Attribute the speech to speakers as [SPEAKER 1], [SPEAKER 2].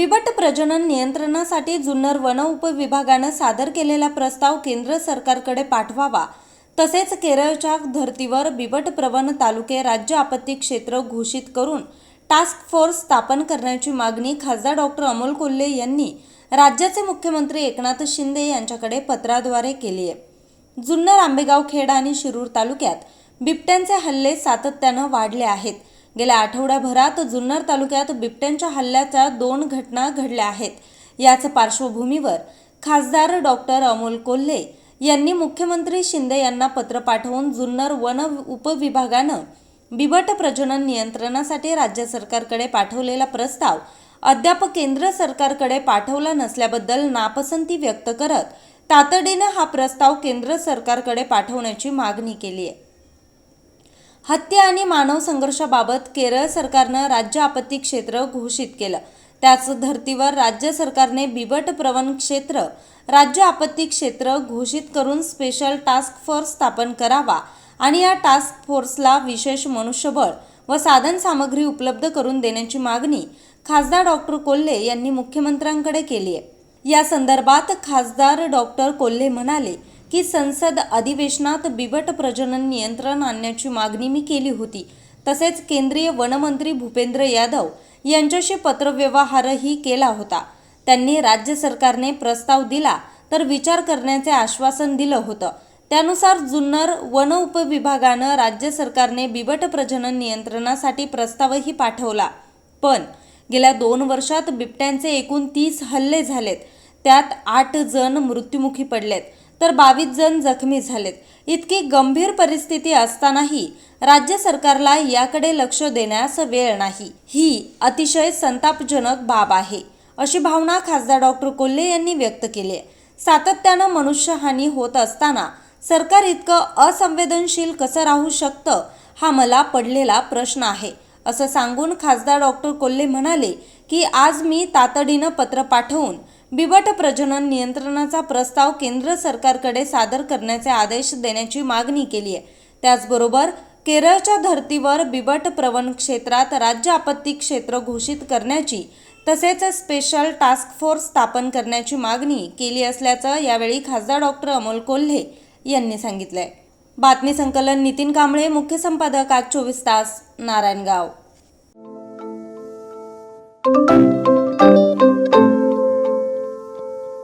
[SPEAKER 1] बिबट प्रजनन नियंत्रणासाठी जुन्नर वन उपविभागानं सादर केलेला प्रस्ताव केंद्र सरकारकडे पाठवावा. तसेच केरळच्या धर्तीवर बिबट प्रवण तालुके राज्य आपत्ती क्षेत्र घोषित करून टास्क फोर्स स्थापन करण्याची मागणी खासदार डॉक्टर अमोल कोल्हे यांनी राज्याचे मुख्यमंत्री एकनाथ शिंदे यांच्याकडे पत्राद्वारे केली आहे. जुन्नर आंबेगाव खेड आणि शिरूर तालुक्यात बिबट्यांचे हल्ले सातत्यानं वाढले आहेत. गेल्या आठवड्याभरात जुन्नर तालुक्यात बिबट्यांच्या हल्ल्याच्या दोन घटना घडल्या आहेत. याच पार्श्वभूमीवर खासदार डॉक्टर अमोल कोल्हे यांनी मुख्यमंत्री शिंदे यांना पत्र पाठवून जुन्नर वन उपविभागानं बिबट प्रजनन नियंत्रणासाठी राज्य सरकारकडे पाठवलेला प्रस्ताव अद्याप केंद्र सरकारकडे पाठवला नसल्याबद्दल नापसंती व्यक्त करत तातडीनं हा प्रस्ताव केंद्र सरकारकडे पाठवण्याची मागणी केली आहे. हत्या आणि मानव संघर्षाबाबत केरळ सरकारनं राज्य आपत्ती क्षेत्र घोषित केलं. त्याच धर्तीवर राज्य सरकारने बिबट प्रवण क्षेत्र राज्य आपत्ती क्षेत्र घोषित करून स्पेशल टास्क फोर्स स्थापन करावा आणि या टास्क फोर्सला विशेष मनुष्यबळ व साधन सामग्री उपलब्ध करून देण्याची मागणी खासदार डॉक्टर कोल्हे यांनी मुख्यमंत्र्यांकडे केली आहे. या संदर्भात खासदार डॉक्टर कोल्हे म्हणाले की संसद अधिवेशनात बिबट प्रजनन नियंत्रण आणण्याची मागणी मी केली होती. तसेच केंद्रीय वनमंत्री भूपेंद्र यादव यांच्याशी पत्रव्यवहारही केला होता. त्यांनी राज्य सरकारने प्रस्ताव दिला तर विचार करण्याचे आश्वासन दिलं होतं. त्यानुसार जुन्नर वन उपविभागानं राज्य सरकारने बिबट प्रजनन नियंत्रणासाठी प्रस्तावही पाठवला. पण गेल्या दोन वर्षात बिबट्यांचे एकूण तीस हल्ले झालेत. त्यात आठ जण मृत्युमुखी पडलेत. तर बावीस जण जखमी झालेत. इतकी गंभीर परिस्थिती असतानाही राज्य सरकारला याकडे लक्ष देण्यास वेळ नाही. ही अतिशय संतापजनक बाब आहे अशी भावना खासदार डॉक्टर कोल्हे यांनी व्यक्त केली आहे. सातत्यानं मनुष्यहानी होत असताना सरकार इतकं असंवेदनशील कसं राहू शकतं हा मला पडलेला प्रश्न आहे असं सांगून खासदार डॉक्टर कोल्हे म्हणाले की आज मी तातडीनं पत्र पाठवून बिबट प्रजनन नियंत्रणाचा प्रस्ताव केंद्र सरकारकडे सादर करण्याचे आदेश देण्याची मागणी केली आहे. त्याचबरोबर केरळच्या धर्तीवर बिबट प्रवण क्षेत्रात राज्य आपत्ती क्षेत्र घोषित करण्याची तसेच स्पेशल टास्क फोर्स स्थापन करण्याची मागणी केली असल्याचं यावेळी खासदार डॉक्टर अमोल कोल्हे यांनी सांगितलंय. बातमी संकलन नितीन कांबळे मुख्य संपादक आज चोवीस तास नारायणगाव.